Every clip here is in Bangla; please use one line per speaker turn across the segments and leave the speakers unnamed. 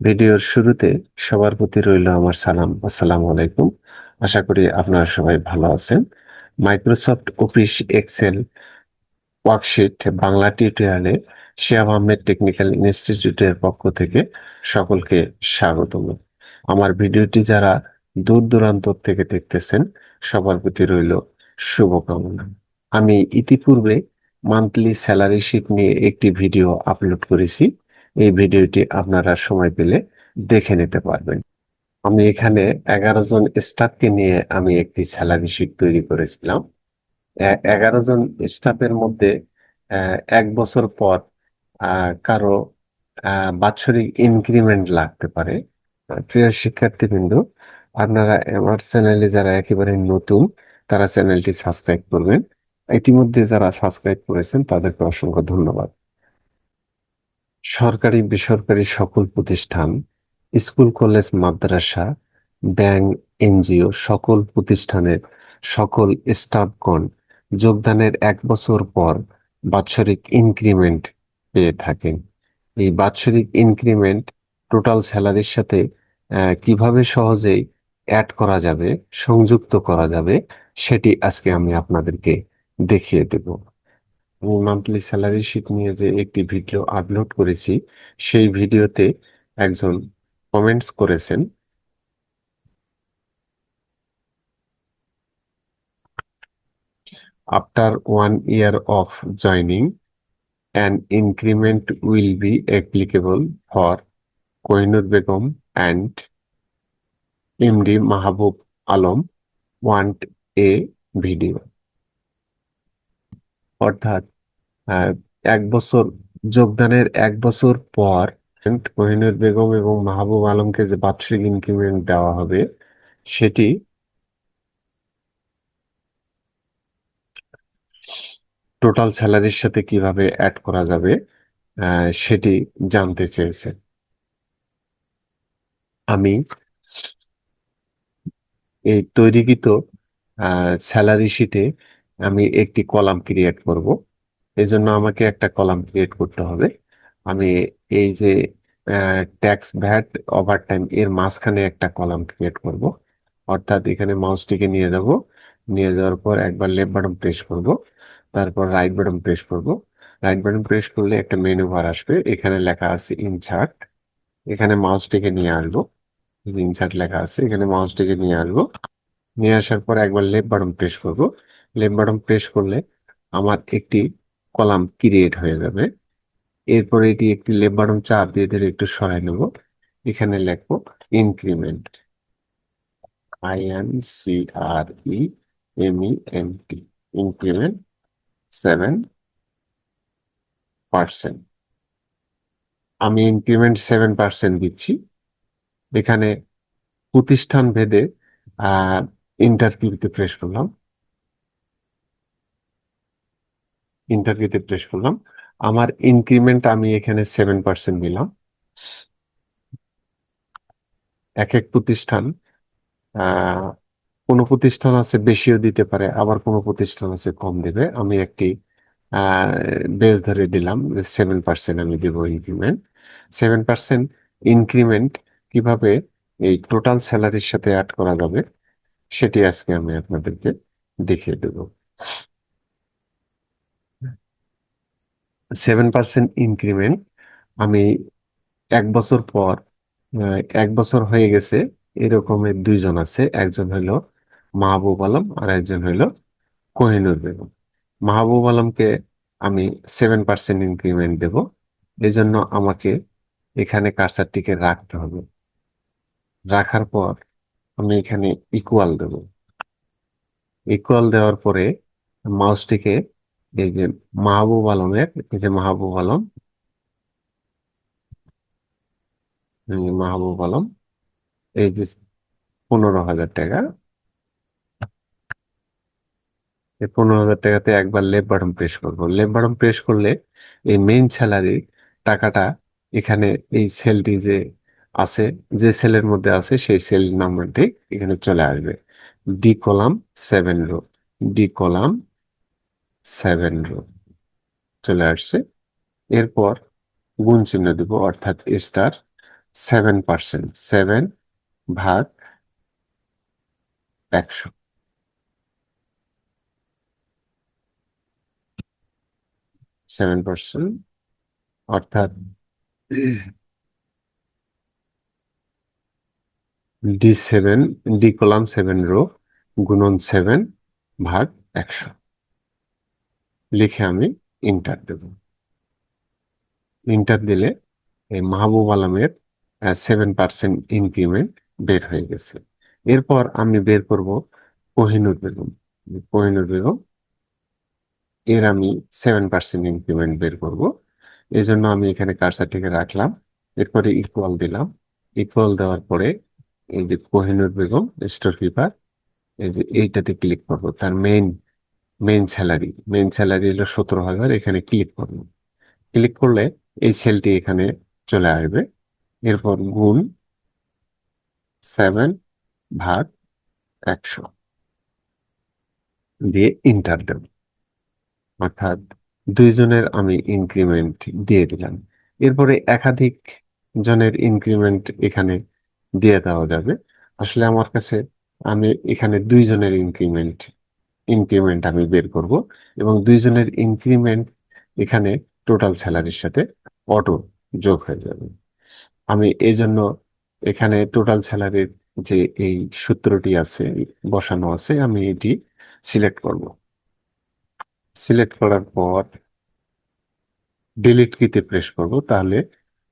ভিডিওর শুরুতে সবার প্রতি রইল আমার সালাম। আসসালামু আলাইকুম। আশা করি আপনারা সবাই ভালো আছেন। Microsoft office excel worksheet Bangla টিউটোরিয়ালে শিয়াব আহমেদ টেকনিক্যাল ইনস্টিটিউটের পক্ষ থেকে সকলকে স্বাগতম। আমার ভিডিওটি যারা দূর দূরান্ত থেকে দেখতেছেন, সবার প্রতি রইল শুভকামনা। আমি ইতিপূর্বে মান্থলি স্যালারি শিট নিয়ে একটি ভিডিও আপলোড করেছি। এই ভিডিওটি আপনারা সময় পেলে দেখে নিতে পারবেন। আমি এখানে এগারো জন স্টাফকে নিয়ে আমি একটি স্যালারি শিট তৈরি করেছিলাম। এগারো জন স্টাফের মধ্যে এক বছর পর কারও বাৎসরিক ইনক্রিমেন্ট লাগতে পারে। প্রিয় শিক্ষার্থীবৃন্দ, আপনারা আমার চ্যানেলে যারা একেবারে নতুন, তারা চ্যানেলটি সাবস্ক্রাইব করবেন। ইতিমধ্যে যারা সাবস্ক্রাইব করেছেন, তাদেরকে অসংখ্য ধন্যবাদ। সরকারি, বেসরকারি সকল প্রতিষ্ঠান, স্কুল, কলেজ, মাদ্রাসা, ব্যাংক, এনজিও সকল প্রতিষ্ঠানের সকল স্টাফগণ যোগদানের এক বছর পর বাৎসরিক ইনক্রিমেন্ট পেয়ে থাকেন। এই বাৎসরিক ইনক্রিমেন্ট টোটাল স্যালারির সাথে কীভাবে সহজেই অ্যাড করা যাবে, সংযুক্ত করা যাবে, সেটি আজকে আমি আপনাদেরকে দেখিয়ে দেব। মান্থলি স্যালারি শিট নিয়ে যে একটি ভিডিও আপলোড করেছি, সেই ভিডিওতে একজন কমেন্টস করেছেন। After one year of joining an increment will be applicable for Kohinur Begum and MD Mahbub Alam want a video অর্থাৎ এক বছর যোগদানের এক বছর পর কোহিনুর বেগম এবং মাহবুব আলমকে যে বার্ষিক ইনক্রিমেন্ট দেওয়া হবে, সেটি টোটাল স্যালারির সাথে কীভাবে অ্যাড করা যাবে সেটি জানতে চেয়েছে। আমি এই তৈরিকৃত স্যালারি শিটে আমি একটি কলাম ক্রিয়েট করব। এই জন্য আমাকে একটা কলাম ক্রিয়েট করতে হবে। আমি এই যে ট্যাক্স ভ্যাট ওভারটাইম এর মাঝখানে একটা কলাম ক্রিয়েট করব। অর্থাৎ এখানে মাউসটিকে নিয়ে যাব। নিয়ে যাওয়ার পর একবার লেফট বাটন প্রেস করব। তারপর রাইট বাটন প্রেস করব। রাইট বাটন প্রেস করলে একটা মেনু বার আসবে। এখানে লেখা আছে ইনসার্ট এখানে মাউসটিকে নিয়ে আসব। ইনসার্ট লেখা আছে। এখানে মাউসটিকে নিয়ে আসব। নিয়ে আসার পর একবার লেফট বাটন প্রেস করব। লেফট বাটন প্রেস করলে আমার একটি কলাম ক্রিয়েট হয়ে যাবে। এরপর এটি একটি লেফট বাটন চাপ দিয়ে ধরে একটু সরাই নেব। এখানে লিখব increment I N C R E M E M T increment seven percent আমি ইনক্রিমেন্ট সেভেন পার্সেন্ট দিচ্ছি। এখানে প্রতিষ্ঠান ভেদে ইন্টারভিউতে প্রেস করলাম। ইন্টারভিউতে প্রেস করলাম। আমার ইনক্রিমেন্ট আমি এখানে সেভেন পার্সেন্ট দিলাম। এক এক প্রতিষ্ঠান কোনো প্রতিষ্ঠান আছে বেশিও দিতে পারে, আবার কোনো প্রতিষ্ঠান আছে কম দেবে। আমি একটি বেস ধরে দিলাম সেভেন পার্সেন্ট আমি দেব ইনক্রিমেন্ট সেভেন পার্সেন্ট ইনক্রিমেন্ট কীভাবে এই টোটাল স্যালারির সাথে অ্যাড করা যাবে, সেটি আজকে আমি আপনাদেরকে দেখিয়ে দেব। সেভেন পার্সেন্ট ইনক্রিমেন্ট আমি এক বছর পর এক বছর হয়ে গেছে এরকমের দুইজন আছে। একজন হলো মাহবুব আলম আর একজন হলো কোহিনুর বেগম। মাহবুব আলমকে আমি সেভেন পার্সেন্ট ইনক্রিমেন্ট দেব। এই জন্য আমাকে এখানে কার্সারটিকে রাখতে হবে। রাখার পর আমি এখানে ইকুয়াল দেব। ইকুয়াল দেওয়ার পরে মাউসটিকে এই যে মাহবুব আলমের, এই যে মাহবুব আলম মাহবুব আলম, এই যে পনেরো হাজার টাকা। এই পনেরো হাজার টাকাতে একবার লেফট বাটন প্রেস করব। লেফট বাটন প্রেস করলে এই মেইন স্যালারি টাকাটা এখানে এই সেলটি যে আছে, যে সেলের মধ্যে আছে সেই সেল নাম্বারটি এখানে চলে আসবে। D column seven row D column seven row চলে আসছে। এরপর গুণ চিহ্ন দিব, অর্থাৎ স্টার সেভেন পার্সেন্ট সেভেন ভাগ একশো। সেভেন পার্সেন্ট অর্থাৎ D seven D column seven row গুণন সেভেন ভাগ একশো। লিখে আমি ইন্টার দেব। ইন্টার দিলে এই মাহবুব আলমের সেভেন পার্সেন্ট ইনক্রিমেন্ট বের হয়ে গেছে। এরপর আমি বের করব কোহিনুর বেগম। কোহিনুর বেগম, এর আমি সেভেন পার্সেন্ট ইনক্রিমেন্ট বের করব। এই জন্য আমি এখানে কারসারটিকে রাখলাম। এরপরে ইকুয়াল দিলাম। ইকুয়াল দেওয়ার পরে এই যে কোহিনুর বেগম স্টোর কিপার এই যে এইটাতে ক্লিক করব। তার main main salary main salary হলো সতেরো হাজার, এখানে ক্লিক করব ক্লিক করলে এই সেলটি এখানে চলে আসবে। এরপর গুণ সেভেন ভাগ একশো দিয়ে ইন্টার দেব। অর্থাৎ দুইজনের আমি ইনক্রিমেন্ট দিয়ে দিলাম। এরপরে একাধিক জনের ইনক্রিমেন্ট এখানে দিয়ে দেওয়া যাবে। আসলে আমার কাছে আমি এখানে দুইজনের ইনক্রিমেন্ট ইনক্রিমেন্ট আমি বের করব এবং দুইজনের ইনক্রিমেন্ট এখানে টোটাল স্যালারির সাথে অটো যোগ হয়ে যাবে। আমি এই জন্য এখানে টোটাল স্যালারির যে এই সূত্রটি আছে, বসানো আছে, আমি এটি সিলেক্ট করব। সিলেক্ট করার পর ডিলিট কিতে প্রেস করব, তাহলে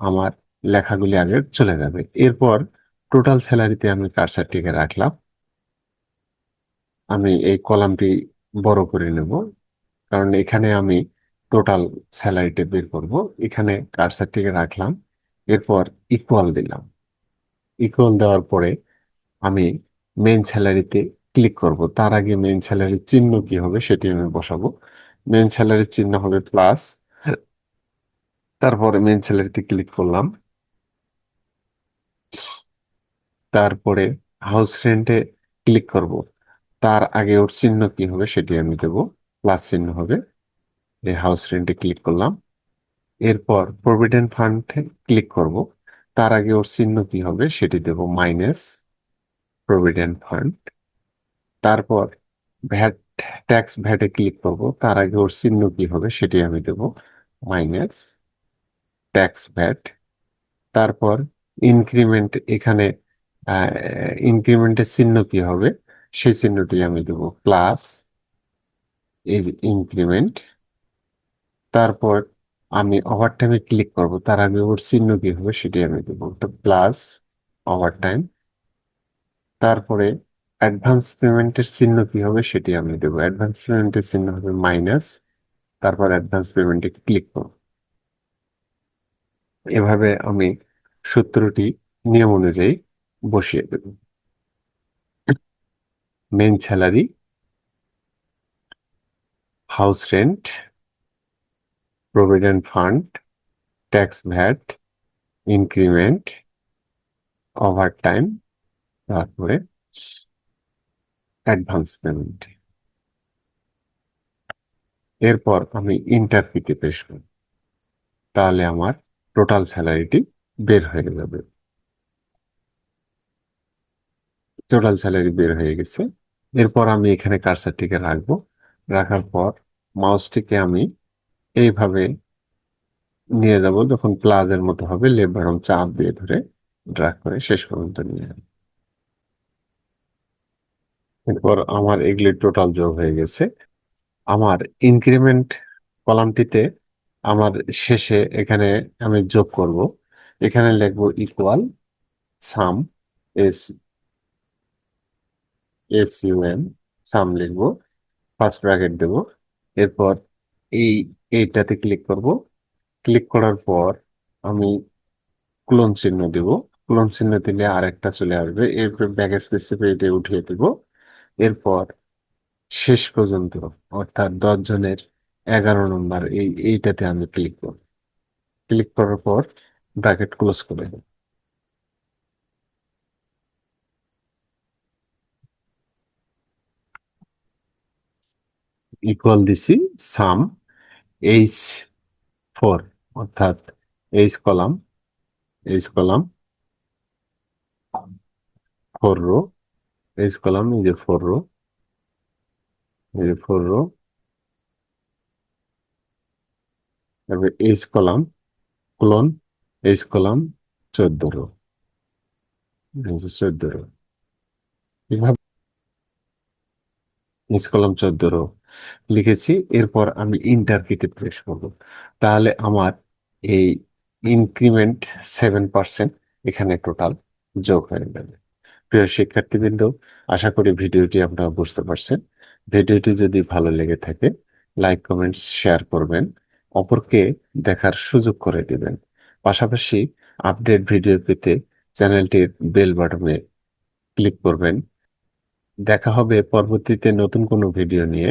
আমার লেখাগুলি আগে চলে যাবে। এরপর টোটাল স্যালারিতে আমি কারসারটিকে রাখলাম। আমি এই কলামটি বড় করে নেব। কারণ এখানে আমি টোটাল স্যালারিটা বের করব। এখানে কারসারটিকে রাখলাম, এরপর ইকুয়াল দিলাম। ইকুয়াল দেওয়ার পরে আমি মেন স্যালারিতে ক্লিক করব। তার আগে মেন স্যালারির চিহ্ন কি হবে সেটি আমি বসাবো। মেন স্যালারির চিহ্ন হবে প্লাস তারপরে মেন স্যালারিতে ক্লিক করলাম। তারপরে হাউস রেন্টে ক্লিক করব। তার আগে ওর চিহ্ন কি হবে সেটি আমি দেব। প্লাস চিহ্ন হবে। এই হাউস রেন্টে ক্লিক করলাম। এরপর প্রভিডেন্ট ফান্ডে ক্লিক করব। তার আগে ওর চিহ্ন কি হবে সেটি দেব মাইনাস প্রভিডেন্ট ফান্ড তারপর ভ্যাট ট্যাক্স ভ্যাটে ক্লিক করব। তার আগে ওর চিহ্ন কি হবে সেটি আমি দেব মাইনাস ট্যাক্স ভ্যাট তারপর ইনক্রিমেন্ট এখানে ইনক্রিমেন্টের চিহ্ন কি হবে? সেই চিহ্নটি আমি দেব প্লাস এই ইনক্রিমেন্ট তারপর আমি ওভারটাইমে ক্লিক করব, তার আগে ওর চিহ্ন কি হবে সেটি আমি দেবো। তো প্লাস ওভারটাইম তারপরে অ্যাডভান্স পেমেন্টের চিহ্ন কি হবে সেটি আমি দেবো। অ্যাডভান্স পেমেন্টের চিহ্ন হবে মাইনাস তারপর অ্যাডভান্স পেমেন্টে ক্লিক করব। এভাবে আমি সূত্রটি নিয়ম অনুযায়ী বসিয়ে দেব। Main salary house rent provident fund tax VAT increment overtime তারপরে অ্যাডভান্স পেমেন্ট এরপর আমি ইন্টার ফিতে পেশ করব। তাহলে আমার টোটাল স্যালারিটি বের হয়ে যাবে। টোটাল স্যালারি বের হয়ে গেছে এরপর আমি এখানে কারসারটিকে রাখব। রাখার পর মাউসটিকে আমি এইভাবে নিয়ে যাব, যখন প্লাজের মতো হবে বাটন চাপ দিয়ে ধরে ড্রাগ করে শেষ পর্যন্ত নিয়ে যাবে এরপর আমার এগুলি টোটাল যোগ হয়ে গেছে। আমার ইনক্রিমেন্ট কলামটিতে আমার শেষে এখানে আমি যোগ করব। এখানে লিখব equal sum S S UN sum লিখব ফার্স্ট ব্র্যাকেট দেব। এরপর এই, এইটাতে ক্লিক করব। ক্লিক করার পর আমি ক্লোন চিহ্ন দেব। ক্লোন চিহ্ন দিলে আরেকটা চলে আসবে। এরপর ব্যাক স্পেসিফিকে উঠিয়ে দেব। এরপর শেষ পর্যন্ত, অর্থাৎ দশজনের এগারো নম্বর এই, এইটাতে আমি ক্লিক করব। ক্লিক করার পর ব্র্যাকেট ক্লোজ করে দেব। ইকুয়াল দিছি সাম এইচ ফোর অর্থাৎ H column H column four row H column এই যে ফোর রো এই যে ফোর রো তারপরে H column clone H column চোদ্দ রো চোদ্দ রো এইভাবে এইচ কলাম চোদ্দ রো লিখেছি, এরপর আমি ইন্টার কিতে প্রেস করব। তাহলে আমার এই ইনক্রিমেন্ট সেভেন পার্সেন্ট এখানে টোটাল যোগ হয়ে যাবে। প্রিয় শিক্ষার্থীবৃন্দ, আশা করি ভিডিওটি আপনারা বুঝতে পারছেন। ভিডিওটি যদি ভালো লেগে থাকে লাইক কমেন্টস শেয়ার করবেন। অপরকে দেখার সুযোগ করে দিবেন। পাশাপাশি আপডেট ভিডিও পেতে চ্যানেলটির বেল বাটনে ক্লিক করবেন। দেখা হবে পরবর্তীতে নতুন কোনো ভিডিও নিয়ে।